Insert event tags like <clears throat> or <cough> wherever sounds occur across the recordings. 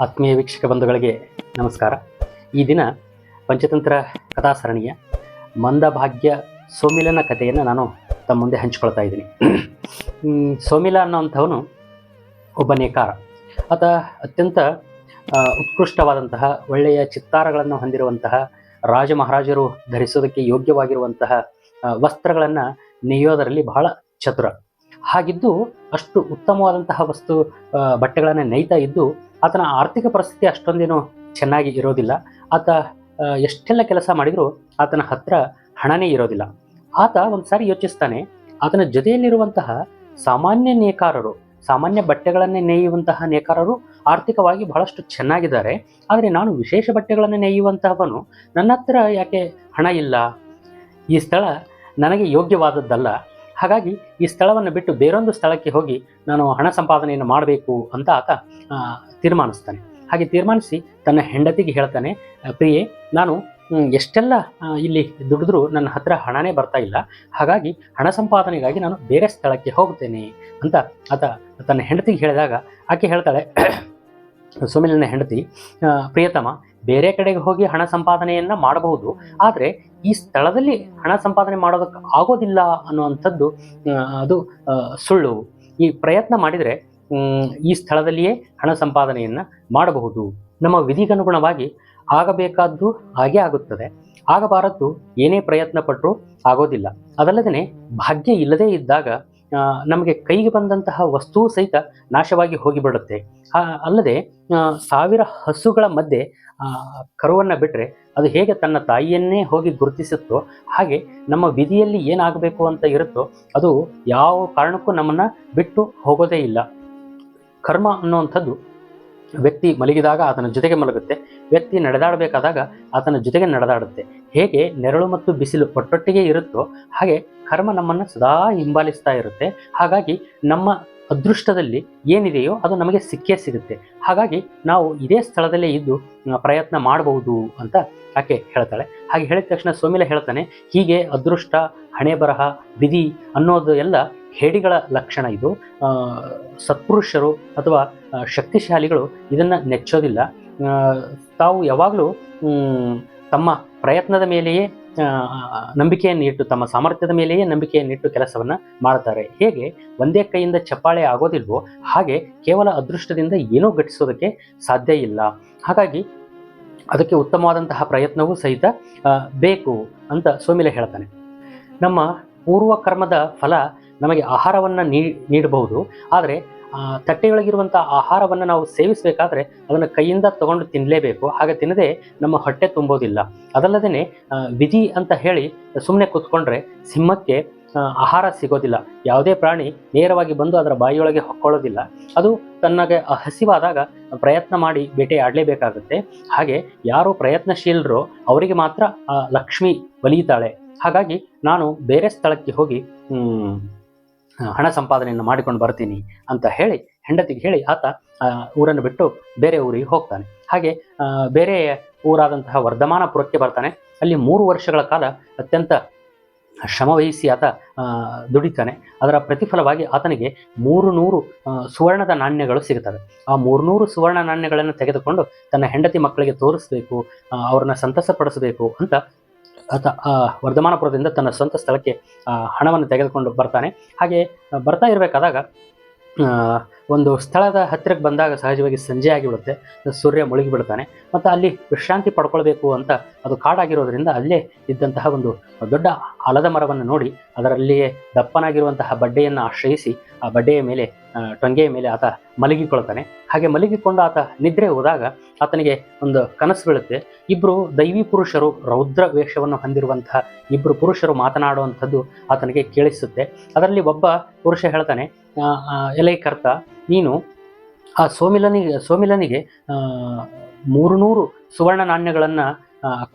ಆತ್ಮೀಯ ವೀಕ್ಷಕ ಬಂಧುಗಳಿಗೆ ನಮಸ್ಕಾರ. ಈ ದಿನ ಪಂಚತಂತ್ರ ಕಥಾಸರಣಿಯ ಮಂದಭಾಗ್ಯ ಸೋಮಿಲನ ಕಥೆಯನ್ನು ನಾನು ತಮ್ಮ ಮುಂದೆ ಹಂಚಿಕೊಳ್ತಾ ಇದ್ದೀನಿ. ಸೋಮಿಲ ಅನ್ನೋವಂಥವನು ಒಬ್ಬ ನೇಕಾರ ಆತ ಅತ್ಯಂತ ಉತ್ಕೃಷ್ಟವಾದಂತಹ, ಒಳ್ಳೆಯ ಚಿತ್ತಾರಗಳನ್ನು ಹೊಂದಿರುವಂತಹ ರಾಜ ಮಹಾರಾಜರು ಧರಿಸೋದಕ್ಕೆ ಯೋಗ್ಯವಾಗಿರುವಂತಹ ವಸ್ತ್ರಗಳನ್ನು ನೇಯೋದರಲ್ಲಿ ಬಹಳ ಚತುರ. ಹಾಗಿದ್ದು ಅಷ್ಟು ಉತ್ತಮವಾದಂತಹ ವಸ್ತು ಬಟ್ಟೆಗಳನ್ನು ನೇಯ್ತಾ ಇದ್ದು ಆತನ ಆರ್ಥಿಕ ಪರಿಸ್ಥಿತಿ ಅಷ್ಟೊಂದೇನು ಚೆನ್ನಾಗಿ ಇರೋದಿಲ್ಲ. ಆತ ಎಷ್ಟೆಲ್ಲ ಕೆಲಸ ಮಾಡಿದರೂ ಆತನ ಹತ್ರ ಹಣನೇ ಇರೋದಿಲ್ಲ. ಆತ ಒಂದು ಸಾರಿ ಯೋಚಿಸ್ತಾನೆ, ಆತನ ಜೊತೆಯಲ್ಲಿರುವಂತಹ ಸಾಮಾನ್ಯ ನೇಕಾರರು, ಸಾಮಾನ್ಯ ಬಟ್ಟೆಗಳನ್ನೇ ನೇಯುವಂತಹ ನೇಕಾರರು ಆರ್ಥಿಕವಾಗಿ ಬಹಳಷ್ಟು ಚೆನ್ನಾಗಿದ್ದಾರೆ. ಆದರೆ ನಾನು ವಿಶೇಷ ಬಟ್ಟೆಗಳನ್ನು ನೇಯುವಂತಹವನು ನನ್ನ ಹತ್ರ ಯಾಕೆ ಹಣ ಇಲ್ಲ? ಈ ಸ್ಥಳ ನನಗೆ ಯೋಗ್ಯವಾದದ್ದಲ್ಲ. ಹಾಗಾಗಿ ಈ ಸ್ಥಳವನ್ನು ಬಿಟ್ಟು ಬೇರೊಂದು ಸ್ಥಳಕ್ಕೆ ಹೋಗಿ ನಾನು ಹಣ ಸಂಪಾದನೆಯನ್ನು ಮಾಡಬೇಕು ಅಂತ ಆತ ತೀರ್ಮಾನಿಸ್ತಾನೆ. ಹಾಗೆ ತೀರ್ಮಾನಿಸಿ ತನ್ನ ಹೆಂಡತಿಗೆ ಹೇಳ್ತಾನೆ "ಆ, ಪ್ರಿಯೆ ನಾನು ಎಷ್ಟೆಲ್ಲ ಇಲ್ಲಿ ದುಡಿದ್ರು ನನ್ನ ಹತ್ರ ಹಣನೇ ಬರ್ತಾ ಇಲ್ಲ. ಹಾಗಾಗಿ ಹಣ ಸಂಪಾದನೆಗಾಗಿ ನಾನು ಬೇರೆ ಸ್ಥಳಕ್ಕೆ ಹೋಗ್ತೇನೆ ಅಂತ ಆತ ತನ್ನ ಹೆಂಡತಿಗೆ ಹೇಳಿದಾಗ ಆಕೆ ಹೇಳ್ತಾಳೆ <clears throat> ಸುಮಿಲನ ಹೆಂಡತಿ ಪ್ರಿಯತಮ ಬೇರೆ ಕಡೆಗೆ ಹೋಗಿ ಹಣ ಸಂಪಾದನೆಯನ್ನ ಮಾಡಬಹುದು. ಆದರೆ ಈ ಸ್ಥಳದಲ್ಲಿ ಹಣ ಸಂಪಾದನೆ ಮಾಡೋದಕ್ಕೆ ಆಗೋದಿಲ್ಲ ಅನ್ನುವಂಥದ್ದು ಅದು ಸುಳ್ಳು. ಈ ಪ್ರಯತ್ನ ಮಾಡಿದರೆ ಈ ಸ್ಥಳದಲ್ಲಿಯೇ ಹಣ ಸಂಪಾದನೆಯನ್ನ ಮಾಡಬಹುದು. ನಮ್ಮ ವಿಧಿಗನುಗುಣವಾಗಿ ಆಗಬೇಕಾದ್ದು ಹಾಗೆ ಆಗುತ್ತದೆ. ಆಗಬಾರದ್ದು ಏನೇ ಪ್ರಯತ್ನ ಪಟ್ಟರೂ ಆಗೋದಿಲ್ಲ. ಅದಲ್ಲದೆ ಭಾಗ್ಯ ಇಲ್ಲದೇ ಇದ್ದಾಗ ನಮಗೆ ಕೈಗೆ ಬಂದಂತಹ ವಸ್ತು ಸಹಿತ ನಾಶವಾಗಿ ಹೋಗಿಬಿಡುತ್ತೆ. ಅಲ್ಲದೆ ಸಾವಿರ ಹಸುಗಳ ಮಧ್ಯೆ ಕರುವನ್ನು ಬಿಟ್ಟರೆ ಅದು ಹೇಗೆ ತನ್ನ ತಾಯಿಯನ್ನೇ ಹೋಗಿ ಗುರುತಿಸುತ್ತೋ, ಹಾಗೆ ನಮ್ಮ ವಿಧಿಯಲ್ಲಿ ಏನಾಗಬೇಕು ಅಂತ ಇರುತ್ತೋ, ಅದು ಯಾವ ಕಾರಣಕ್ಕೂ ನಮ್ಮನ್ನು ಬಿಟ್ಟು ಹೋಗೋದೇ ಇಲ್ಲ. ಕರ್ಮ ಅನ್ನುವಂಥದ್ದು ವ್ಯಕ್ತಿ ಮಲಗಿದಾಗ ಆತನ ಜೊತೆಗೆ ಮಲಗುತ್ತೆ, ವ್ಯಕ್ತಿ ನಡೆದಾಡಬೇಕಾದಾಗ ಆತನ ಜೊತೆಗೆ ನಡೆದಾಡುತ್ತೆ. ಹೇಗೆ ನೆರಳು ಮತ್ತು ಬಿಸಿಲು ಒಟ್ಟೊಟ್ಟಿಗೆ ಇರುತ್ತೋ ಹಾಗೆ ಕರ್ಮ ನಮ್ಮನ್ನು ಸದಾ ಹಿಂಬಾಲಿಸ್ತಾ ಇರುತ್ತೆ. ಹಾಗಾಗಿ ನಮ್ಮ ಅದೃಷ್ಟದಲ್ಲಿ ಏನಿದೆಯೋ ಅದು ನಮಗೆ ಸಿಕ್ಕೇ ಸಿಗುತ್ತೆ. ಹಾಗಾಗಿ ನಾವು ಇದೇ ಸ್ಥಳದಲ್ಲೇ ಇದ್ದು ಪ್ರಯತ್ನ ಮಾಡಬಹುದು ಅಂತ ಆಕೆ ಹೇಳ್ತಾಳೆ. ಹಾಗೆ ಹೇಳಿದ ತಕ್ಷಣ ಸೋಮಿಲ ಹೇಳ್ತಾನೆ, ಹೀಗೆ ಅದೃಷ್ಟ ಹಣೆ ಬರಹ ವಿಧಿ ಅನ್ನೋದು ಎಲ್ಲ ಹೇಡಿಗಳ ಲಕ್ಷಣ ಇದು. ಸತ್ಪುರುಷರು ಅಥವಾ ಶಕ್ತಿಶಾಲಿಗಳು ಇದನ್ನು ನೆಚ್ಚೋದಿಲ್ಲ. ತಾವು ಯಾವಾಗಲೂ ತಮ್ಮ ಪ್ರಯತ್ನದ ಮೇಲೆಯೇ ಆ, ನಂಬಿಕೆಯನ್ನು ಇಟ್ಟು ತಮ್ಮ ಸಾಮರ್ಥ್ಯದ ಮೇಲೆಯೇ ನಂಬಿಕೆಯನ್ನು ಇಟ್ಟು ಕೆಲಸವನ್ನು ಮಾಡ್ತಾರೆ. ಹೇಗೆ? ಒಂದೇ ಕೈಯಿಂದ ಚಪ್ಪಾಳೆ ಆಗೋದಿಲ್ವೋ? ಹಾಗೆ ಕೇವಲ ಅದೃಷ್ಟದಿಂದ ಏನೂ ಘಟಿಸೋದಕ್ಕೆ ಸಾಧ್ಯ ಇಲ್ಲ. ಹಾಗಾಗಿ ಅದಕ್ಕೆ ಉತ್ತಮವಾದಂತಹ ಪ್ರಯತ್ನವೂ ಸಹಿತ ಬೇಕು ಅಂತ ಸೋಮಿಲೆ ಹೇಳ್ತಾನೆ. ನಮ್ಮ ಪೂರ್ವ ಕರ್ಮದ ಫಲ ನಮಗೆ ಆಹಾರವನ್ನು ನೀಡಬಹುದು. ಆದರೆ ತಟ್ಟೆಯೊಳಗಿರುವಂಥ ಆಹಾರವನ್ನು ನಾವು ಸೇವಿಸಬೇಕಾದ್ರೆ ಅದನ್ನು ಕೈಯಿಂದ ತಗೊಂಡು ತಿನ್ನಲೇಬೇಕು ಹಾಗೆ ತಿನ್ನದೆ ನಮ್ಮ ಹೊಟ್ಟೆ ತುಂಬೋದಿಲ್ಲ. ಅದಲ್ಲದೆ ವಿಧಿ ಅಂತ ಹೇಳಿ ಸುಮ್ಮನೆ ಕೂತ್ಕೊಂಡ್ರೆ ಸಿಂಹಕ್ಕೆ ಆಹಾರ ಸಿಗೋದಿಲ್ಲ. ಯಾವುದೇ ಪ್ರಾಣಿ ನೇರವಾಗಿ ಬಂದು ಅದರ ಬಾಯಿಯೊಳಗೆ ಹೊಕ್ಕೊಳ್ಳೋದಿಲ್ಲ. ಅದು ತನ್ನಗೆ ಹಸಿವಾದಾಗ ಪ್ರಯತ್ನ ಮಾಡಿ ಬೇಟೆ ಆಡಲೇಬೇಕಾಗುತ್ತೆ. ಹಾಗೆ ಯಾರು ಪ್ರಯತ್ನಶೀಲರು ಅವರಿಗೆ ಮಾತ್ರ ಲಕ್ಷ್ಮಿ ಒಲಿಯುತ್ತಾಳೆ. ಹಾಗಾಗಿ ನಾನು ಬೇರೆ ಸ್ಥಳಕ್ಕೆ ಹೋಗಿ ಹಣ ಸಂಪಾದನೆಯನ್ನು ಮಾಡಿಕೊಂಡು ಬರ್ತೀನಿ ಅಂತ ಹೇಳಿ, ಹೆಂಡತಿಗೆ ಹೇಳಿ ಆತ ಊರನ್ನು ಬಿಟ್ಟು ಬೇರೆ ಊರಿಗೆ ಹೋಗ್ತಾನೆ. ಹಾಗೆ ಬೇರೆ ಊರಾದಂತಹ ವರ್ಧಮಾನಪುರಕ್ಕೆ ಬರ್ತಾನೆ. ಅಲ್ಲಿ ಮೂರು ವರ್ಷಗಳ ಕಾಲ ಅತ್ಯಂತ ಶ್ರಮವಹಿಸಿ ಆತ ದುಡಿತಾನೆ. ಅದರ ಪ್ರತಿಫಲವಾಗಿ ಆತನಿಗೆ ಮೂರು ನೂರು ಸುವರ್ಣದ ನಾಣ್ಯಗಳು ಸಿಗುತ್ತವೆ. ಆ ಮೂರು ನೂರು ಸುವರ್ಣ ನಾಣ್ಯಗಳನ್ನು ತೆಗೆದುಕೊಂಡು ತನ್ನ ಹೆಂಡತಿ ಮಕ್ಕಳಿಗೆ ತೋರಿಸಬೇಕು ಅವ್ರನ್ನ ಸಂತಸಪಡಿಸಬೇಕು ಅಂತ ಆತ ವರ್ಧಮಾನಪುರದಿಂದ ತನ್ನ ಸ್ವಂತ ಸ್ಥಳಕ್ಕೆ ಹಣವನ್ನು ತೆಗೆದುಕೊಂಡು ಬರ್ತಾನೆ. ಹಾಗೆ ಬರ್ತಾ ಇರಬೇಕಾದಾಗ ಒಂದು ಸ್ಥಳದ ಹತ್ತಿರಕ್ಕೆ ಬಂದಾಗ ಸಹಜವಾಗಿ ಸಂಜೆ ಆಗಿಬಿಡುತ್ತೆ. ಸೂರ್ಯ ಮುಳುಗಿ ಬಿಡ್ತಾನೆ ಮತ್ತು ಅಲ್ಲಿ ವಿಶ್ರಾಂತಿ ಪಡ್ಕೊಳ್ಬೇಕು ಅಂತ ಅದು ಕಾಡಾಗಿರೋದ್ರಿಂದ ಅಲ್ಲೇ ಇದ್ದಂತಹ ಒಂದು ದೊಡ್ಡ ಆಲದ ಮರವನ್ನು ನೋಡಿ ಅದರಲ್ಲಿಯೇ ದಪ್ಪನಾಗಿರುವಂತಹ ಬಡ್ಡೆಯನ್ನು ಆಶ್ರಯಿಸಿ ಆ ಬಡ್ಡೆಯ ಮೇಲೆ ಟೊಂಗೆಯ ಮೇಲೆ ಆತ ಮಲಗಿಕೊಳ್ತಾನೆ. ಹಾಗೆ ಮಲಗಿಕೊಂಡು ಆತ ನಿದ್ರೆ ಹೋದಾಗ ಆತನಿಗೆ ಒಂದು ಕನಸು ಬೀಳುತ್ತೆ. ಇಬ್ಬರು ದೈವಿ ಪುರುಷರು ರೌದ್ರ ವೇಷವನ್ನು ಹೊಂದಿರುವಂತಹ ಇಬ್ಬರು ಪುರುಷರು ಮಾತನಾಡುವಂಥದ್ದು ಆತನಿಗೆ ಕೇಳಿಸುತ್ತೆ. ಅದರಲ್ಲಿ ಒಬ್ಬ ಪುರುಷ ಹೇಳ್ತಾನೆ ಎಲೆ ಕರ್ತ, ನೀನು ಆ ಸೋಮಿಲನಿಗೆ ಸೋಮಿಲನಿಗೆ ಮೂರು ನೂರು ಸುವರ್ಣ ನಾಣ್ಯಗಳನ್ನು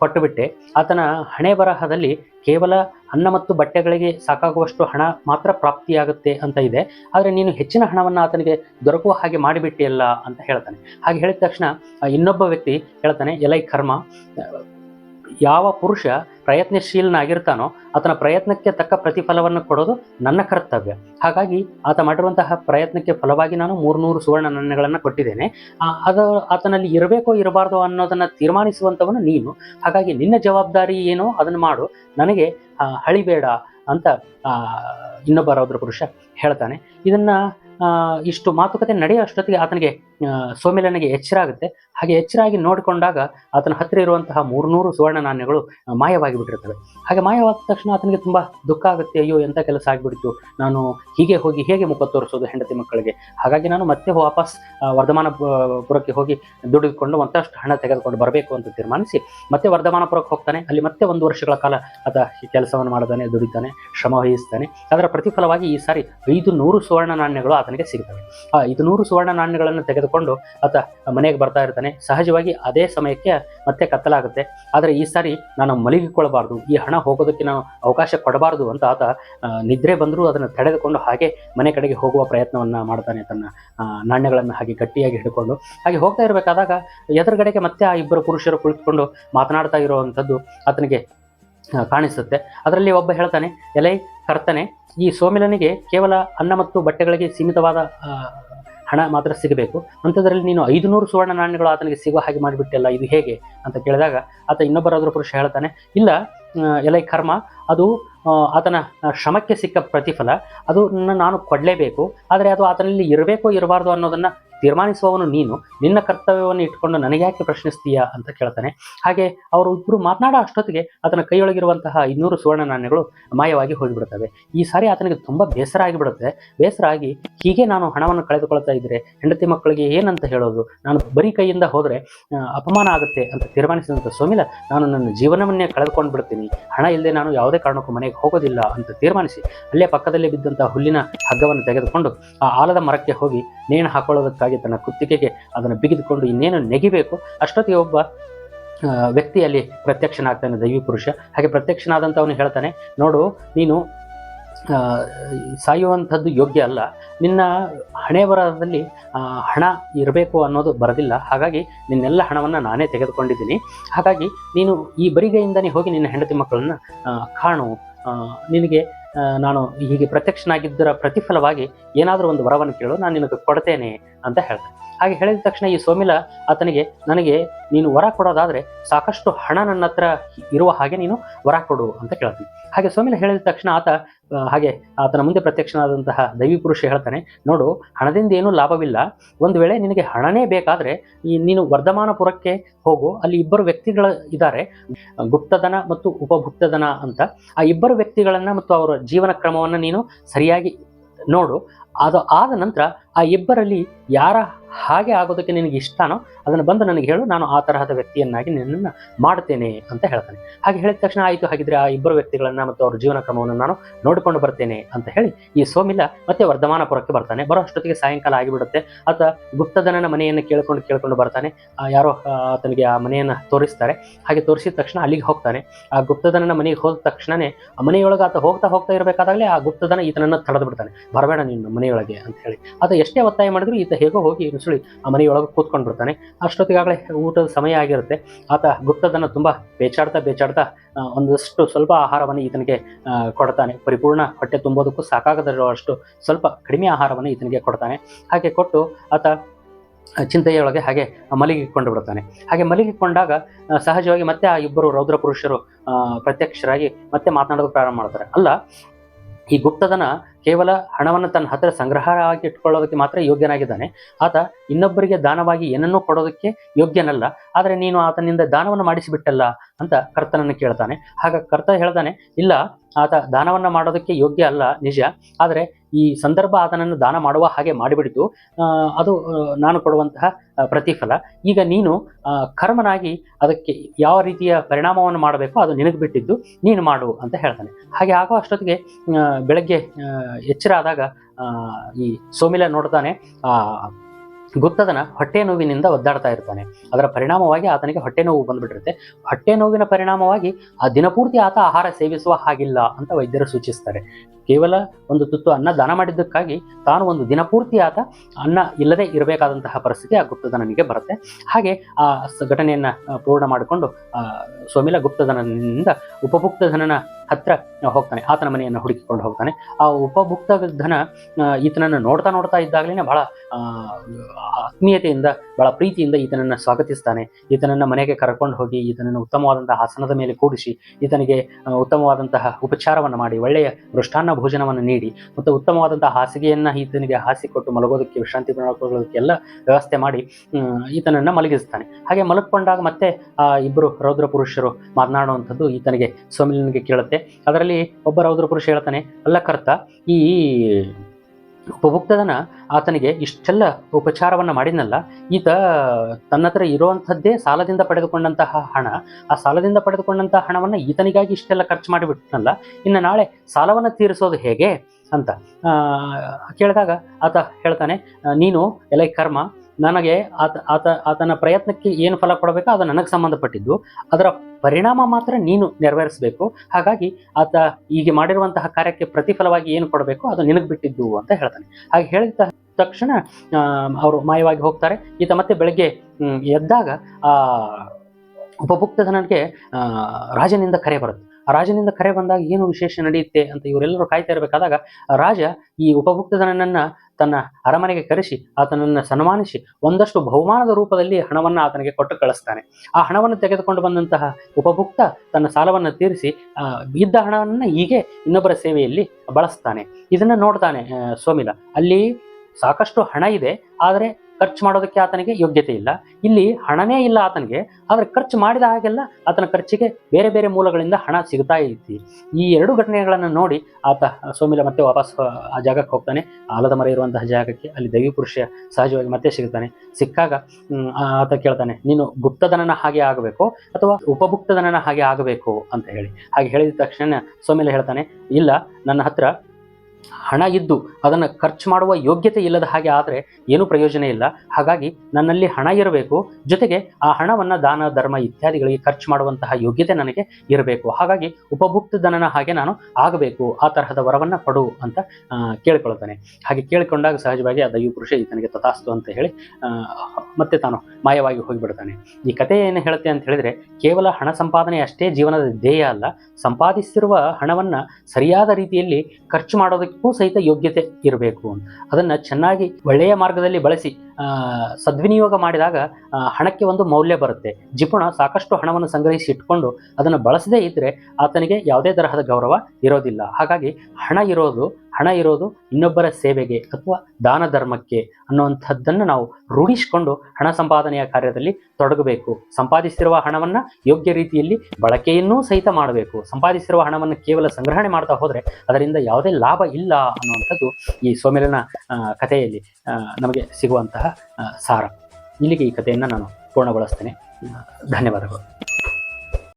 ಕೊಟ್ಟುಬಿಟ್ಟೆ. ಆತನ ಹಣೆ ಬರಹದಲ್ಲಿ ಕೇವಲ ಅನ್ನ ಮತ್ತು ಬಟ್ಟೆಗಳಿಗೆ ಸಾಕಾಗುವಷ್ಟು ಹಣ ಮಾತ್ರ ಪ್ರಾಪ್ತಿಯಾಗುತ್ತೆ ಅಂತ ಇದೆ. ಆದರೆ ನೀನು ಹೆಚ್ಚಿನ ಹಣವನ್ನು ಆತನಿಗೆ ದೊರಕುವ ಹಾಗೆ ಮಾಡಿಬಿಟ್ಟಿಯಲ್ಲ ಅಂತ ಹೇಳ್ತಾನೆ. ಹಾಗೆ ಹೇಳಿದ ತಕ್ಷಣ ಇನ್ನೊಬ್ಬ ವ್ಯಕ್ತಿ ಹೇಳ್ತಾನೆ, ಎಲೈ ಕರ್ಮ. ಯಾವ ಪುರುಷ ಪ್ರಯತ್ನಶೀಲನಾಗಿರ್ತಾನೋ ಆತನ ಪ್ರಯತ್ನಕ್ಕೆ ತಕ್ಕ ಪ್ರತಿಫಲವನ್ನು ಕೊಡೋದು ನನ್ನ ಕರ್ತವ್ಯ. ಹಾಗಾಗಿ ಆತ ಮಾಡಿರುವಂತಹ ಪ್ರಯತ್ನಕ್ಕೆ ಫಲವಾಗಿ ನಾನು ಮೂರ್ನೂರು ಸುವರ್ಣ ನಾಣ್ಯಗಳನ್ನು ಕೊಟ್ಟಿದ್ದೇನೆ ಅದು ಆತನಲ್ಲಿ ಇರಬೇಕೋ ಇರಬಾರ್ದು ಅನ್ನೋದನ್ನ ತೀರ್ಮಾನಿಸುವಂಥವನು ನೀನು. ಹಾಗಾಗಿ ನಿನ್ನ ಜವಾಬ್ದಾರಿ ಏನೋ ಅದನ್ನು ಮಾಡು. ನನಗೆ ಹಳಿಬೇಡ ಅಂತ ಇನ್ನೊಬ್ಬ ರೌದ್ರ ಪುರುಷ ಹೇಳ್ತಾನೆ. ಇದನ್ನ ಇಷ್ಟು ಮಾತುಕತೆ ನಡೆಯೋ ಅಷ್ಟೊತ್ತಿಗೆ ಆತನಿಗೆ ಸೋಮಿಲನಿಗೆ ಎಚ್ಚರ ಆಗುತ್ತೆ. ಹಾಗೆ ಎಚ್ಚರಾಗಿ ನೋಡಿಕೊಂಡಾಗ ಆತನ ಹತ್ತಿರ ಇರುವಂತಹ ಮೂರ್ನೂರು ಸುವರ್ಣ ನಾಣ್ಯಗಳು ಮಾಯವಾಗಿ ಬಿಟ್ಟಿರ್ತವೆ ಹಾಗೆ ಮಾಯವಾದ ತಕ್ಷಣ ಆತನಿಗೆ ತುಂಬಾ ದುಃಖ ಆಗುತ್ತೆ, ಅಯ್ಯೋ, ಎಂತ ಕೆಲಸ ಆಗಿಬಿಡ್ತು? ನಾನು ಹೀಗೆ ಹೋಗಿ ಹೇಗೆ ಮುಖ ತೋರಿಸೋದು ಹೆಂಡತಿ ಮಕ್ಕಳಿಗೆ? ಹಾಗಾಗಿ ನಾನು ಮತ್ತೆ ವಾಪಸ್ ವರ್ಧಮಾನಪುರಕ್ಕೆ ಹೋಗಿ ದುಡಿದುಕೊಂಡು ಒಂದಷ್ಟು ಹಣ ತೆಗೆದುಕೊಂಡು ಬರಬೇಕು ಅಂತ ತೀರ್ಮಾನಿಸಿ ಮತ್ತೆ ವರ್ಧಮಾನಪುರಕ್ಕೆ ಹೋಗ್ತಾನೆ. ಅಲ್ಲಿ ಮತ್ತೆ ಒಂದು ವರ್ಷಗಳ ಕಾಲ ಆತ ಕೆಲಸವನ್ನು ಮಾಡ್ತಾನೆ, ದುಡಿತಾನೆ, ಶ್ರಮ ವಹಿಸ್ತಾನೆ. ಅದರ ಪ್ರತಿಫಲವಾಗಿ ಈ ಸಾರಿ ಐದು ನೂರು ಸುವರ್ಣ ನಾಣ್ಯಗಳು ಆತನಿಗೆ ಸಿಗ್ತವೆ. ಆ ಐದು ನೂರು ಸುವರ್ಣ ನಾಣ್ಯಗಳನ್ನು ತೆಗೆದುಕೊಂಡು ಆತ ಮನೆಗೆ ಬರ್ತಾ ಇರ್ತಾನೆ. ಸಹಜವಾಗಿ ಅದೇ ಸಮಯಕ್ಕೆ ಮತ್ತೆ ಕತ್ತಲಾಗುತ್ತೆ. ಆದರೆ ಈ ಸಾರಿ ನಾನು ಮಲಗಿಕೊಳ್ಳಬಾರ್ದು, ಈ ಹಣ ಹೋಗೋದಕ್ಕೆ ನಾನು ಅವಕಾಶ ಕೊಡಬಾರ್ದು ಅಂತ ಆತ ನಿದ್ರೆ ಬಂದರೂ ಅದನ್ನು ತಡೆದುಕೊಂಡು ಹಾಗೆ ಮನೆ ಕಡೆಗೆ ಹೋಗುವ ಪ್ರಯತ್ನವನ್ನ ಮಾಡ್ತಾನೆ ತನ್ನ ನಾಣ್ಯಗಳನ್ನು ಹಾಗೆ ಗಟ್ಟಿಯಾಗಿ ಹಿಡ್ಕೊಂಡು. ಹಾಗೆ ಹೋಗ್ತಾ ಇರಬೇಕಾದಾಗ ಎದುರುಗಡೆಗೆ ಮತ್ತೆ ಆ ಇಬ್ಬರು ಪುರುಷರು ಕುಳಿತುಕೊಂಡು ಮಾತನಾಡ್ತಾ ಇರುವಂಥದ್ದು ಆತನಿಗೆ ಕಾಣಿಸುತ್ತೆ. ಅದರಲ್ಲಿ ಒಬ್ಬ ಹೇಳ್ತಾನೆ, ಎಲೈ ಕರ್ತನೆ, ಈ ಸೋಮಿಲನಿಗೆ ಕೇವಲ ಅನ್ನ ಮತ್ತು ಬಟ್ಟೆಗಳಿಗೆ ಸೀಮಿತವಾದ ಹಣ ಮಾತ್ರ ಸಿಗಬೇಕು. ಅಂಥದ್ರಲ್ಲಿ ನೀನು ಐದುನೂರು ಸುವರ್ಣ ನಾಣ್ಯಗಳು ಆತನಿಗೆ ಸಿಗೋ ಹಾಗೆ ಮಾಡಿಬಿಟ್ಟಲ್ಲ, ಇದು ಹೇಗೆ ಅಂತ ಕೇಳಿದಾಗ ಆತ ಇನ್ನೊಬ್ಬರಾದರೂ ಪುರುಷ ಹೇಳ್ತಾನೆ, ಇಲ್ಲ ಎಲೈ ಕರ್ಮ, ಅದು ಆತನ ಶ್ರಮಕ್ಕೆ ಸಿಕ್ಕ ಪ್ರತಿಫಲ, ಅದು ನಾನು ಕೊಡಲೇಬೇಕು, ಆದರೆ ಅದು ಆತನಲ್ಲಿ ಇರಬೇಕೋ ಇರಬಾರ್ದು ಅನ್ನೋದನ್ನ ತೀರ್ಮಾನಿಸುವವನು ನೀನು. ನಿನ್ನ ಕರ್ತವ್ಯವನ್ನು ಇಟ್ಕೊಂಡು ನನಗೆ ಯಾಕೆ ಪ್ರಶ್ನಿಸ್ತೀಯಾ ಅಂತ ಕೇಳ್ತಾನೆ. ಹಾಗೆ ಅವರು ಇಬ್ಬರು ಮಾತನಾಡೋ ಅಷ್ಟೊತ್ತಿಗೆ ಆತನ ಕೈಯೊಳಗಿರುವಂತಹ ಇನ್ನೂರು ಸುವರ್ಣ ನಾಣ್ಯಗಳು ಮಾಯವಾಗಿ ಹೋಗಿಬಿಡುತ್ತವೆ ಈ ಸಾರಿ ಆತನಿಗೆ ತುಂಬ ಬೇಸರ ಆಗಿಬಿಡುತ್ತೆ. ಬೇಸರ ಆಗಿ ಹೀಗೆ ನಾನು ಹಣವನ್ನು ಕಳೆದುಕೊಳ್ತಾ ಇದ್ದರೆ ಹೆಂಡತಿ ಮಕ್ಕಳಿಗೆ ಏನಂತ ಹೇಳೋದು? ನಾನು ಬರೀ ಕೈಯಿಂದ ಹೋದರೆ ಅಪಮಾನ ಆಗುತ್ತೆ ಅಂತ ತೀರ್ಮಾನಿಸಿದಂಥ ಸೋಮಿಲ, ನಾನು ನನ್ನ ಜೀವನವನ್ನೇ ಕಳೆದುಕೊಂಡು ಬಿಡ್ತೀನಿ ಹಣ ಇಲ್ಲದೆ ನಾನು ಯಾವುದೇ ಕಾರಣಕ್ಕೂ ಮನೆಗೆ ಹೋಗೋದಿಲ್ಲ ಅಂತ ತೀರ್ಮಾನಿಸಿ, ಅಲ್ಲೇ ಪಕ್ಕದಲ್ಲೇ ಬಿದ್ದಂಥ ಹುಲ್ಲಿನ ಹಗ್ಗವನ್ನು ತೆಗೆದುಕೊಂಡು ಆ ಆಲದ ಮರಕ್ಕೆ ಹೋಗಿ ನೇಣು ಹಾಕೊಳ್ಳೋದಕ್ಕಾಗಿ ತನ್ನ ಕುತ್ತಿಗೆಗೆ ಅದನ್ನು ಬಿಗಿದುಕೊಂಡು ಇನ್ನೇನು ನೆಗಿಬೇಕು? ಅಷ್ಟೊತ್ತಿಗೆ ಒಬ್ಬ ವ್ಯಕ್ತಿಯಲ್ಲಿ ಪ್ರತ್ಯಕ್ಷನಾಗ್ತಾನೆ ದೈವಿ ಪುರುಷ. ಹಾಗೆ ಪ್ರತ್ಯಕ್ಷನಾದಂಥವನು ಹೇಳ್ತಾನೆ, ನೋಡು, ನೀನು ಸಾಯುವಂಥದ್ದು ಯೋಗ್ಯ ಅಲ್ಲ. ನಿನ್ನ ಹಣೆ ಬರದಲ್ಲಿ ಹಣ ಇರಬೇಕು ಅನ್ನೋದು ಬರದಿಲ್ಲ. ಹಾಗಾಗಿ ನಿನ್ನೆಲ್ಲ ಹಣವನ್ನು ನಾನೇ ತೆಗೆದುಕೊಂಡಿದ್ದೀನಿ. ಹಾಗಾಗಿ ನೀನು ಈ ಬರಿಗೈಯಿಂದನೇ ಹೋಗಿ ನಿನ್ನ ಹೆಂಡತಿ ಮಕ್ಕಳನ್ನ ಕಾಣು. ನಿನಗೆ ನಾನು ಹೀಗೆ ಪ್ರತ್ಯಕ್ಷನಾಗಿದ್ದರ ಪ್ರತಿಫಲವಾಗಿ ಏನಾದರೂ ಒಂದು ವರವನ್ನು ಕೇಳು ನಾನು ನಿನಗೆ ಕೊಡ್ತೇನೆ ಅಂತ ಹೇಳ್ತಾನೆ ಹಾಗೆ ಹೇಳಿದ ತಕ್ಷಣ ಈ ಸೋಮಿಲ ಆತನಿಗೆ, ನನಗೆ ನೀನು ವರ ಕೊಡೋದಾದ್ರೆ ಸಾಕಷ್ಟು ಹಣ ನನ್ನ ಹತ್ರ ಇರುವ ಹಾಗೆ ನೀನು ವರ ಕೊಡು ಅಂತ ಕೇಳ್ತೀನಿ. ಹಾಗೆ ಸೋಮಿಲ ಹೇಳಿದ ತಕ್ಷಣ ಆತ ಹಾಗೆ ಆತನ ಮುಂದೆ ಪ್ರತ್ಯಕ್ಷನಾದಂತಹ ದೈವಿ ಪುರುಷ ಹೇಳ್ತಾನೆ, ನೋಡು, ಹಣದಿಂದ ಏನೂ ಲಾಭವಿಲ್ಲ. ಒಂದು ವೇಳೆ ನಿನಗೆ ಹಣನೇ ಬೇಕಾದ್ರೆ ಈ ನೀನು ವರ್ಧಮಾನಪುರಕ್ಕೆ ಹೋಗು. ಅಲ್ಲಿ ಇಬ್ಬರು ವ್ಯಕ್ತಿಗಳು ಇದ್ದಾರೆ, ಗುಪ್ತಧನ ಮತ್ತು ಉಪಭುಕ್ತಧನ ಅಂತ. ಆ ಇಬ್ಬರು ವ್ಯಕ್ತಿಗಳನ್ನ ಮತ್ತು ಅವರ ಜೀವನ ಕ್ರಮವನ್ನು ನೀನು ಸರಿಯಾಗಿ ನೋಡು. ಅದು ಆದ ನಂತರ ಆ ಇಬ್ಬರಲ್ಲಿ ಯಾರ ಹಾಗೆ ಆಗೋದಕ್ಕೆ ನಿನಗೆ ಇಷ್ಟನೋ ಅದನ್ನು ಬಂದು ನನಗೆ ಹೇಳು, ನಾನು ಆ ತರಹದ ವ್ಯಕ್ತಿಯನ್ನಾಗಿ ನಿನ್ನನ್ನು ಮಾಡ್ತೇನೆ ಅಂತ ಹೇಳ್ತಾನೆ. ಹಾಗೆ ಹೇಳಿದ ತಕ್ಷಣ ಆಯಿತು, ಹಾಗಿದ್ರೆ ಆ ಇಬ್ಬರು ವ್ಯಕ್ತಿಗಳನ್ನ ಮತ್ತು ಅವ್ರ ಜೀವನ ಕ್ರಮವನ್ನು ನಾನು ನೋಡಿಕೊಂಡು ಬರ್ತೇನೆ ಅಂತ ಹೇಳಿ ಈ ಸೋಮಿಲ್ಲ ಮತ್ತೆ ವರ್ಧಮಾನಪುರಕ್ಕೆ ಬರ್ತಾನೆ. ಬರೋ ಅಷ್ಟೊತ್ತಿಗೆ ಸಾಯಂಕಾಲ ಆಗಿಬಿಡುತ್ತೆ. ಆತ ಗುಪ್ತಧನನ ಮನೆಯನ್ನು ಕೇಳ್ಕೊಂಡು ಕೇಳ್ಕೊಂಡು ಬರ್ತಾನೆ. ಯಾರೋ ಆತನಿಗೆ ಆ ಮನೆಯನ್ನು ತೋರಿಸ್ತಾರೆ. ಹಾಗೆ ತೋರಿಸಿದ ತಕ್ಷಣ ಅಲ್ಲಿಗೆ ಹೋಗ್ತಾನೆ. ಆ ಗುಪ್ತಧನನ ಮನೆಗೆ ಹೋದ ತಕ್ಷಣನೇ ಆ ಮನೆಯೊಳಗೆ ಆತ ಹೋಗ್ತಾ ಹೋಗ್ತಾ ಇರಬೇಕಾದಾಗಲೇ ಆ ಗುಪ್ತಧನ ಈತನನ್ನು ತಡೆದು ಬಿಡ್ತಾನೆ. ಬರಬೇಡ ನೀನು ಮನೆಯೊಳಗೆ ಅಂತ ಹೇಳಿ. ಆತ ಎಷ್ಟೇ ಒತ್ತಾಯ ಮಾಡಿದ್ರು ಈತ ಹೇಗೋ ಹೋಗಿ ನುಸುಳಿ ಆ ಮನೆಯೊಳಗೆ ಕೂತ್ಕೊಂಡು ಬಿಡ್ತಾನೆ ಅಷ್ಟೊತ್ತಿಗಾಗಲೇ ಊಟದ ಸಮಯ ಆಗಿರುತ್ತೆ. ಆತ ಗುಪ್ತದನ್ನ ತುಂಬಾ ಬೇಚಾಡ್ತಾ ಬೇಚಾಡ್ತಾ ಒಂದಷ್ಟು ಸ್ವಲ್ಪ ಆಹಾರವನ್ನು ಈತನಿಗೆ ಕೊಡ್ತಾನೆ. ಪರಿಪೂರ್ಣ ಹೊಟ್ಟೆ ತುಂಬೋದಕ್ಕೂ ಸಾಕಾಗದಿರುವಷ್ಟು ಸ್ವಲ್ಪ ಕಡಿಮೆ ಆಹಾರವನ್ನು ಈತನಿಗೆ ಕೊಡ್ತಾನೆ. ಹಾಗೆ ಕೊಟ್ಟು ಆತ ಚಿಂತೆಯೊಳಗೆ ಹಾಗೆ ಮಲಗಿಕೊಂಡು ಬಿಡ್ತಾನೆ ಹಾಗೆ ಮಲಗಿಕೊಂಡಾಗ ಸಹಜವಾಗಿ ಮತ್ತೆ ಆ ಇಬ್ಬರು ರೌದ್ರ ಪುರುಷರು ಪ್ರತ್ಯಕ್ಷರಾಗಿ ಮತ್ತೆ ಮಾತನಾಡೋದು ಪ್ರಾರಂಭ ಮಾಡ್ತಾರೆ. ಅಲ್ಲ, ಈ ಗುಪ್ತಧನ ಕೇವಲ ಹಣವನ್ನು ತನ್ನ ಹತ್ತಿರ ಸಂಗ್ರಹವಾಗಿ ಇಟ್ಕೊಳ್ಳೋದಕ್ಕೆ ಮಾತ್ರ ಯೋಗ್ಯನಾಗಿದ್ದಾನೆ. ಆತ ಇನ್ನೊಬ್ಬರಿಗೆ ದಾನವಾಗಿ ಏನನ್ನೂ ಕೊಡೋದಕ್ಕೆ ಯೋಗ್ಯನಲ್ಲ. ಆದರೆ ನೀನು ಆತನಿಂದ ದಾನವನ್ನು ಮಾಡಿಸಿಬಿಟ್ಟಲ್ಲ ಅಂತ ಕರ್ತನನ್ನು ಕೇಳ್ತಾನೆ. ಆಗ ಕರ್ತ ಹೇಳ್ತಾನೆ, ಇಲ್ಲ, ಆತ ದಾನವನ್ನು ಮಾಡೋದಕ್ಕೆ ಯೋಗ್ಯ ಅಲ್ಲ, ನಿಜ. ಆದರೆ ಈ ಸಂದರ್ಭ ಆತನನ್ನು ದಾನ ಮಾಡುವ ಹಾಗೆ ಮಾಡಿಬಿಡಿತು. ಅದು ನಾನು ಕೊಡುವಂತಹ ಪ್ರತಿಫಲ. ಈಗ ನೀನು ಕರ್ಮನಾಗಿ ಅದಕ್ಕೆ ಯಾವ ರೀತಿಯ ಪರಿಣಾಮವನ್ನು ಮಾಡಬೇಕೋ ಅದು ನಿನಗೆ ಬಿಟ್ಟಿದ್ದು ನೀನು ಮಾಡು ಅಂತ ಹೇಳ್ತಾನೆ. ಹಾಗೆ ಆಗೋ ಅಷ್ಟೊತ್ತಿಗೆ ಬೆಳಗ್ಗೆ ಎಚ್ಚರ ಆದಾಗ ಈ ಸೋಮಿಲ ನೋಡ್ತಾನೆ, ಆ, ಗುಪ್ತದನ ಹೊಟ್ಟೆ ನೋವಿನಿಂದ ಒದ್ದಾಡ್ತಾ ಇರ್ತಾನೆ. ಅದರ ಪರಿಣಾಮವಾಗಿ ಆತನಿಗೆ ಹೊಟ್ಟೆ ನೋವು ಬಂದ್ಬಿಟ್ಟಿರುತ್ತೆ. ಹೊಟ್ಟೆ ನೋವಿನ ಪರಿಣಾಮವಾಗಿ ಆ ದಿನಪೂರ್ತಿ ಆತ ಆಹಾರ ಸೇವಿಸುವ ಹಾಗಿಲ್ಲ ಅಂತ ವೈದ್ಯರು ಸೂಚಿಸ್ತಾರೆ. ಕೇವಲ ಒಂದು ತುತ್ತು ಅನ್ನ ದಾನ ಮಾಡಿದ್ದಕ್ಕಾಗಿ ತಾನು ಒಂದು ದಿನಪೂರ್ತಿ ಆತ ಅನ್ನ ಇಲ್ಲದೆ ಇರಬೇಕಾದಂತಹ ಪರಿಸ್ಥಿತಿ ಆ ಗುಪ್ತಧನನಿಗೆ ಬರುತ್ತೆ. ಹಾಗೆ ಆ ಘಟನೆಯನ್ನು ಪೂರ್ಣ ಮಾಡಿಕೊಂಡು ಸೋಮಿಲ ಗುಪ್ತಧನನಿಂದ ಉಪಭುಕ್ತಧನನ ಹತ್ರ ಹೋಗ್ತಾನೆ. ಆತನ ಮನೆಯನ್ನು ಹುಡುಕಿಕೊಂಡು ಹೋಗ್ತಾನೆ. ಆ ಉಪಭುಕ್ತ ಧನ ಈತನನ್ನು ನೋಡ್ತಾ ನೋಡ್ತಾ ಇದ್ದಾಗಲೇ ಬಹಳ ಆತ್ಮೀಯತೆಯಿಂದ, ಬಹಳ ಪ್ರೀತಿಯಿಂದ ಈತನನ್ನು ಸ್ವಾಗತಿಸ್ತಾನೆ. ಈತನನ್ನು ಮನೆಗೆ ಕರ್ಕೊಂಡು ಹೋಗಿ, ಈತನನ್ನು ಉತ್ತಮವಾದಂತಹ ಆಸನದ ಮೇಲೆ ಕೂಡಿಸಿ, ಈತನಿಗೆ ಉತ್ತಮವಾದಂತಹ ಉಪಚಾರವನ್ನು ಮಾಡಿ, ಒಳ್ಳೆಯ ಮೃಷ್ಟಾನ್ನ ಭೋಜನವನ್ನು ನೀಡಿ, ಮತ್ತು ಉತ್ತಮವಾದಂತಹ ಹಾಸಿಗೆಯನ್ನ ಈತನಿಗೆ ಹಾಸಿಕೊಟ್ಟು ಮಲಗೋದಕ್ಕೆ, ವಿಶ್ರಾಂತಿ ಪಡೆದುಕೊಳ್ಳೋದಕ್ಕೆಲ್ಲ ವ್ಯವಸ್ಥೆ ಮಾಡಿ ಈತನನ್ನ ಮಲಗಿಸ್ತಾನೆ. ಹಾಗೆ ಮಲಗಿಕೊಂಡಾಗ ಮತ್ತೆ, ಆ ಇಬ್ಬರು ರೌದ್ರ ಪುರುಷರು ಮಾತನಾಡುವಂಥದ್ದು ಈತನಿಗೆ ಸೋಮಿಲನಿಗೆ ಕೇಳುತ್ತೆ. ಅದರಲ್ಲಿ ಒಬ್ಬ ರೌದ್ರ ಪುರುಷ ಹೇಳ್ತಾನೆ, ಅಲ್ಲ ಕರ್ತ, ಈ ಉಪಭುಕ್ತದನ ಆತನಿಗೆ ಇಷ್ಟೆಲ್ಲ ಉಪಚಾರವನ್ನ ಮಾಡಿದ್ನಲ್ಲ, ಈತ ತನ್ನ ಹತ್ರ ಇರುವಂಥದ್ದೇ ಸಾಲದಿಂದ ಪಡೆದುಕೊಂಡಂತಹ ಹಣ, ಆ ಸಾಲದಿಂದ ಪಡೆದುಕೊಂಡಂತಹ ಹಣವನ್ನ ಈತನಿಗಾಗಿ ಇಷ್ಟೆಲ್ಲ ಖರ್ಚು ಮಾಡಿಬಿಟ್ನಲ್ಲ, ಇನ್ನು ನಾಳೆ ಸಾಲವನ್ನ ತೀರಿಸೋದು ಹೇಗೆ? ಅಂತ ಕೇಳಿದಾಗ ಆತ ಹೇಳ್ತಾನೆ, ನೀನು ಎಲೈ ಕರ್ಮ ನನಗೆ ಆತ ಆತ ಆತನ ಪ್ರಯತ್ನಕ್ಕೆ ಏನು ಫಲ ಕೊಡಬೇಕೋ ಅದು ನನಗೆ ಸಂಬಂಧಪಟ್ಟಿದ್ದು. ಅದರ ಪರಿಣಾಮ ಮಾತ್ರ ನೀನು ನೆರವೇರಿಸಬೇಕು. ಹಾಗಾಗಿ ಆತ ಹೀಗೆ ಮಾಡಿರುವಂತಹ ಕಾರ್ಯಕ್ಕೆ ಪ್ರತಿಫಲವಾಗಿ ಏನು ಕೊಡಬೇಕು ಅದು ನಿನಗೆ ಬಿಟ್ಟಿದ್ದು ಅಂತ ಹೇಳ್ತಾನೆ. ಹಾಗೆ ಹೇಳಿದ ತಕ್ಷಣ ಅವರು ಮಾಯವಾಗಿ ಹೋಗ್ತಾರೆ. ಈತ ಮತ್ತೆ ಬೆಳಗ್ಗೆ ಎದ್ದಾಗ ಆ ಉಪಭುಕ್ತಧನನಿಗೆ ಆ, ರಾಜನಿಂದ ಕರೆ ಬರುತ್ತೆ. ರಾಜನಿಂದ ಕರೆ ಬಂದಾಗ ಏನು ವಿಶೇಷ ನಡೆಯುತ್ತೆ ಅಂತ ಇವರೆಲ್ಲರೂ ಕಾಯ್ತಾ ಇರಬೇಕಾದಾಗ ರಾಜ ಈ ಉಪಭುಕ್ತಧನನನ್ನ ತನ್ನ ಅರಮನೆಗೆ ಕರೆಸಿ ಆತನನ್ನ ಸನ್ಮಾನಿಸಿ ಒಂದಷ್ಟು ಬಹುಮಾನದ ರೂಪದಲ್ಲಿ ಹಣವನ್ನು ಆತನಿಗೆ ಕೊಟ್ಟು ಕಳಿಸ್ತಾನೆ. ಆ ಹಣವನ್ನು ತೆಗೆದುಕೊಂಡು ಬಂದಂತಹ ಉಪಭುಕ್ತ ತನ್ನ ಸಾಲವನ್ನು ತೀರಿಸಿ ಆ, ಇದ್ದ ಹಣವನ್ನು ಹೀಗೆ ಇನ್ನೊಬ್ಬರ ಸೇವೆಯಲ್ಲಿ ಬಳಸ್ತಾನೆ. ಇದನ್ನ ನೋಡ್ತಾನೆ ಸೋಮಿಲ. ಅಲ್ಲಿ ಸಾಕಷ್ಟು ಹಣ ಇದೆ ಆದರೆ ಖರ್ಚು ಮಾಡೋದಕ್ಕೆ ಆತನಿಗೆ ಯೋಗ್ಯತೆ ಇಲ್ಲ. ಇಲ್ಲಿ ಹಣನೇ ಇಲ್ಲ ಆತನಿಗೆ. ಆದರೆ ಖರ್ಚು ಮಾಡಿದ ಹಾಗೆಲ್ಲ ಆತನ ಖರ್ಚಿಗೆ ಬೇರೆ ಬೇರೆ ಮೂಲಗಳಿಂದ ಹಣ ಸಿಗ್ತಾ ಐತಿ. ಈ ಎರಡು ಘಟನೆಗಳನ್ನು ನೋಡಿ ಆತ ಸೋಮಿಲ ಮತ್ತೆ ವಾಪಸ್, ಆ ಜಾಗಕ್ಕೆ ಹೋಗ್ತಾನೆ. ಆಲದ ಮರ ಇರುವಂತಹ ಜಾಗಕ್ಕೆ ಅಲ್ಲಿ ದೈವಿ ಪುರುಷ ಸಹಜವಾಗಿ ಮತ್ತೆ ಸಿಗ್ತಾನೆ. ಸಿಕ್ಕಾಗ ಆತ ಕೇಳ್ತಾನೆ, ನೀನು ಗುಪ್ತಧನನ ಹಾಗೆ ಆಗಬೇಕು ಅಥವಾ ಉಪಭುಕ್ತಧನನ ಹಾಗೆ ಆಗಬೇಕು ಅಂತ ಹೇಳಿ. ಹಾಗೆ ಹೇಳಿದ ತಕ್ಷಣ ಸೋಮಿಲ ಹೇಳ್ತಾನೆ, ಇಲ್ಲ, ನನ್ನ ಹತ್ರ ಹಣ ಇದ್ದು ಅದನ್ನು ಖರ್ಚು ಮಾಡುವ ಯೋಗ್ಯತೆ ಇಲ್ಲದ ಹಾಗೆ ಆದರೆ ಏನು ಪ್ರಯೋಜನ ಇಲ್ಲ. ಹಾಗಾಗಿ ನನ್ನಲ್ಲಿ ಹಣ ಇರಬೇಕು, ಜೊತೆಗೆ ಆ ಹಣವನ್ನು ದಾನ, ಧರ್ಮ ಇತ್ಯಾದಿಗಳಿಗೆ ಖರ್ಚು ಮಾಡುವಂತಹ ಯೋಗ್ಯತೆ ನನಗೆ ಇರಬೇಕು. ಹಾಗಾಗಿ ಉಪಭುಕ್ತ ಧನನ ಹಾಗೆ ನಾನು ಆಗಬೇಕು, ಆ ತರಹದ ವರವನ್ನು ಪಡು ಅಂತ ಕೇಳಿಕೊಳ್ತಾನೆ. ಹಾಗೆ ಕೇಳಿಕೊಂಡಾಗ ಸಹಜವಾಗಿ ಆ ದೈವ ಪುರುಷ ಈತನಿಗೆ ತಥಾಸ್ತು ಅಂತ ಹೇಳಿ ಮತ್ತೆ ತಾನು ಮಾಯವಾಗಿ ಹೋಗಿಬಿಡ್ತಾನೆ. ಈ ಕಥೆ ಏನು ಹೇಳುತ್ತೆ ಅಂತ ಹೇಳಿದರೆ, ಕೇವಲ ಹಣ ಸಂಪಾದನೆ ಅಷ್ಟೇ ಜೀವನದ ಧ್ಯೇಯ ಅಲ್ಲ, ಸಂಪಾದಿಸಿರುವ ಹಣವನ್ನು ಸರಿಯಾದ ರೀತಿಯಲ್ಲಿ ಖರ್ಚು ಮಾಡೋದಕ್ಕೂ ಸಹಿತ ಯೋಗ್ಯತೆ ಇರಬೇಕು ಅದನ್ನು ಚೆನ್ನಾಗಿ ಒಳ್ಳೆಯ ಮಾರ್ಗದಲ್ಲಿ ಬಳಸಿ ಸದ್ವಿನಿಯೋಗ ಮಾಡಿದಾಗ ಹಣಕ್ಕೆ ಒಂದು ಮೌಲ್ಯ ಬರುತ್ತೆ. ಜಿಪುಣ ಸಾಕಷ್ಟು ಹಣವನ್ನು ಸಂಗ್ರಹಿಸಿ ಇಟ್ಕೊಂಡು ಅದನ್ನು ಬಳಸದೇ ಇದ್ದರೆ ಆತನಿಗೆ ಯಾವುದೇ ತರಹದ ಗೌರವ ಇರೋದಿಲ್ಲ. ಹಾಗಾಗಿ ಹಣ ಇರೋದು ಹಣ ಇರೋದು ಇನ್ನೊಬ್ಬರ ಸೇವೆಗೆ ಅಥವಾ ದಾನ ಧರ್ಮಕ್ಕೆ ಅನ್ನುವಂಥದ್ದನ್ನು ನಾವು ರೂಢಿಸಿಕೊಂಡು ಹಣ ಸಂಪಾದನೆಯ ಕಾರ್ಯದಲ್ಲಿ ತೊಡಗಬೇಕು. ಸಂಪಾದಿಸಿರುವ ಹಣವನ್ನು ಯೋಗ್ಯ ರೀತಿಯಲ್ಲಿ ಬಳಕೆಯನ್ನೂ ಸಹಿತ ಮಾಡಬೇಕು. ಸಂಪಾದಿಸಿರುವ ಹಣವನ್ನು ಕೇವಲ ಸಂಗ್ರಹಣೆ ಮಾಡ್ತಾ ಹೋದರೆ ಅದರಿಂದ ಯಾವುದೇ ಲಾಭ ಇಲ್ಲ ಅನ್ನುವಂಥದ್ದು ಈ ಸೋಮಿಲನ ಕಥೆಯಲ್ಲಿ ನಮಗೆ ಸಿಗುವಂತಹ ಸಾರ. ಇಲ್ಲಿಗೆ ಈ ಕಥೆಯನ್ನು ನಾನು ಪೂರ್ಣಗೊಳಿಸ್ತೇನೆ. ಧನ್ಯವಾದಗಳು.